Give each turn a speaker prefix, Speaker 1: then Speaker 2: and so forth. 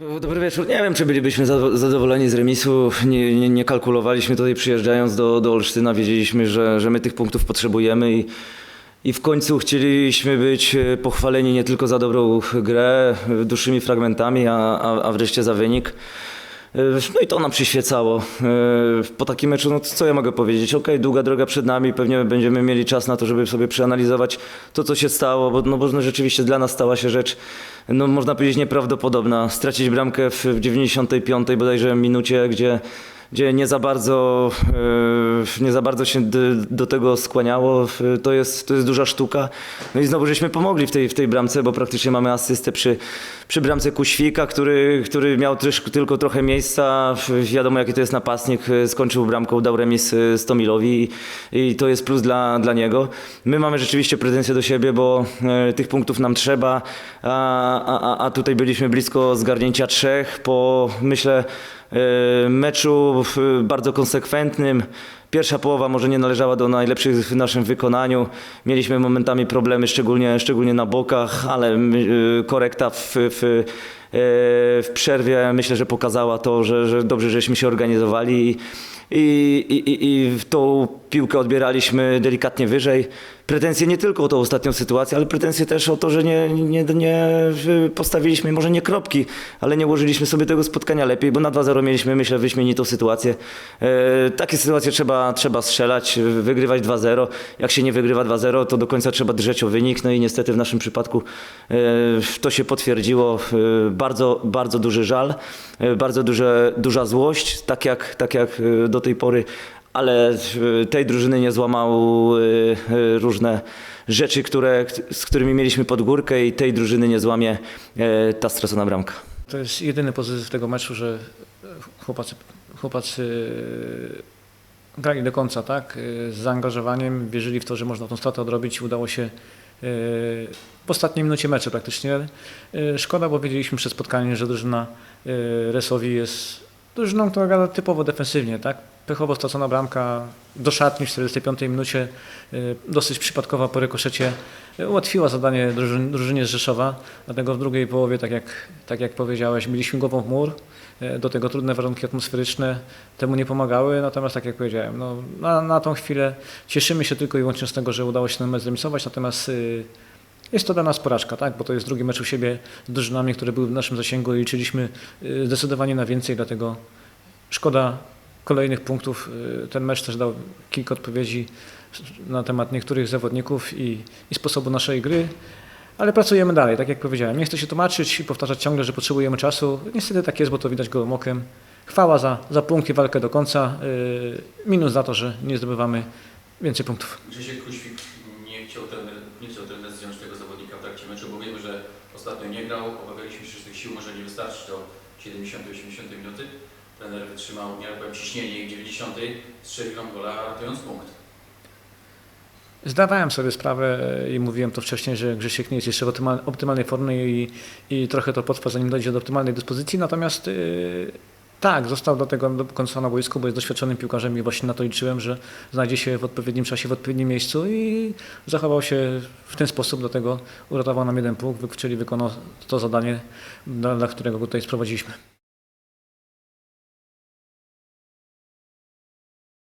Speaker 1: Dobry wieczór. Nie wiem, czy bylibyśmy za- zadowoleni z remisu. Nie, nie, nie kalkulowaliśmy tutaj przyjeżdżając do, do Olsztyna. Wiedzieliśmy, że, że my tych punktów potrzebujemy i, i w końcu chcieliśmy być e, pochwaleni nie tylko za dobrą grę, e, dłuższymi fragmentami, a, a, a wreszcie za wynik. E, No i to nam przyświecało. E, Po takim meczu, no co ja mogę powiedzieć? Okej, długa droga przed nami, pewnie będziemy mieli czas na to, żeby sobie przeanalizować to, co się stało, bo, no, bo no, rzeczywiście dla nas stała się rzecz, no można powiedzieć, nieprawdopodobna. Stracić bramkę w 95 bodajże minucie, gdzie gdzie nie za bardzo, e, nie za bardzo się do tego skłaniało. E, To jest, to jest duża sztuka. No i znowu żeśmy pomogli w tej, w tej bramce, bo praktycznie mamy asystę przy, przy bramce Kuświka, który, który miał tylko trochę miejsca. Wiadomo jaki to jest napastnik. E, Skończył bramką, dał remis Stomilowi i, i to jest plus dla, dla niego. My mamy rzeczywiście pretensje do siebie, bo tych punktów nam trzeba, a, a, a tutaj byliśmy blisko zgarnięcia trzech po, myślę, meczu w- bardzo konsekwentnym. Pierwsza połowa może nie należała do najlepszych w naszym wykonaniu. Mieliśmy momentami problemy, szczególnie, szczególnie na bokach, ale e, korekta w, w, e, w przerwie myślę, że pokazała to, że, że dobrze żeśmy się organizowali i, i, i, i tą piłkę odbieraliśmy delikatnie wyżej. Pretensje nie tylko o tą ostatnią sytuację, ale pretensje też o to, że nie, nie, nie postawiliśmy może nie kropki, ale nie ułożyliśmy sobie tego spotkania lepiej, bo na 2-0 mieliśmy myślę wyśmienitą sytuację. E, takie sytuacje trzeba, trzeba strzelać, wygrywać 2-0. Jak się nie wygrywa 2-0, to do końca trzeba drżeć o wynik. No i niestety w naszym przypadku e, to się potwierdziło. E, bardzo, bardzo duży żal, e, bardzo duże, duża złość, tak jak, tak jak do tej pory ale tej drużyny nie złamał różne rzeczy, które, z którymi mieliśmy pod górkę i tej drużyny nie złamie ta stracona bramka.
Speaker 2: To jest jedyny pozytyw tego meczu, że chłopacy, chłopacy grali do końca, tak? Z zaangażowaniem, wierzyli w to, że można tą stratę odrobić. Udało się e, w ostatniej minucie meczu praktycznie. E, Szkoda, bo wiedzieliśmy przed spotkaniem, że drużyna Resowi jest drużyną, która gra typowo defensywnie, tak? Pechowo stracona bramka do szatni w 45 minucie, e, dosyć przypadkowa po rykoszecie, e, ułatwiła zadanie drużyn, drużynie z Rzeszowa, dlatego w drugiej połowie, tak jak, tak jak powiedziałeś, mieliśmy głową w mur, e, do tego trudne warunki atmosferyczne temu nie pomagały, natomiast tak jak powiedziałem, no, na, na tą chwilę cieszymy się tylko i wyłącznie z tego, że udało się mecz zremisować, natomiast y, jest to dla nas porażka, tak? bo to jest drugi mecz u siebie z drużynami, które były w naszym zasięgu i liczyliśmy y, zdecydowanie na więcej, dlatego szkoda kolejnych punktów. Y, Ten mecz też dał kilka odpowiedzi na temat niektórych zawodników i, i sposobu naszej gry, ale pracujemy dalej, tak jak powiedziałem. Nie chcę się tłumaczyć i powtarzać ciągle, że potrzebujemy czasu. Niestety tak jest, bo to widać gołym okiem. Chwała za, za punkty, walkę do końca. y, Minus za to, że nie zdobywamy więcej punktów.
Speaker 3: Grzesiek Kuświk nie chciał trener, nie chciał trener zdjąć tego zawodnika w trakcie meczu, bo wiemy, że ostatnio nie grał, obawialiśmy się, że tych sił może nie wystarczyć do 70-80 minuty. Trener wytrzymał, nie powiem, ciśnienie i w 90 strzelił nam gola, ratując punkt.
Speaker 2: Zdawałem sobie sprawę i mówiłem to wcześniej, że Grzesiek nie jest jeszcze w optymal- optymalnej formie i, i trochę to potrwa, zanim dojdzie do optymalnej dyspozycji. Natomiast yy, tak, został do tego do końca na boisku, bo jest doświadczonym piłkarzem i właśnie na to liczyłem, że znajdzie się w odpowiednim czasie, w odpowiednim miejscu i zachował się w ten sposób, dlatego uratował nam jeden punkt, czyli wykonał to zadanie, dla którego go tutaj sprowadziliśmy.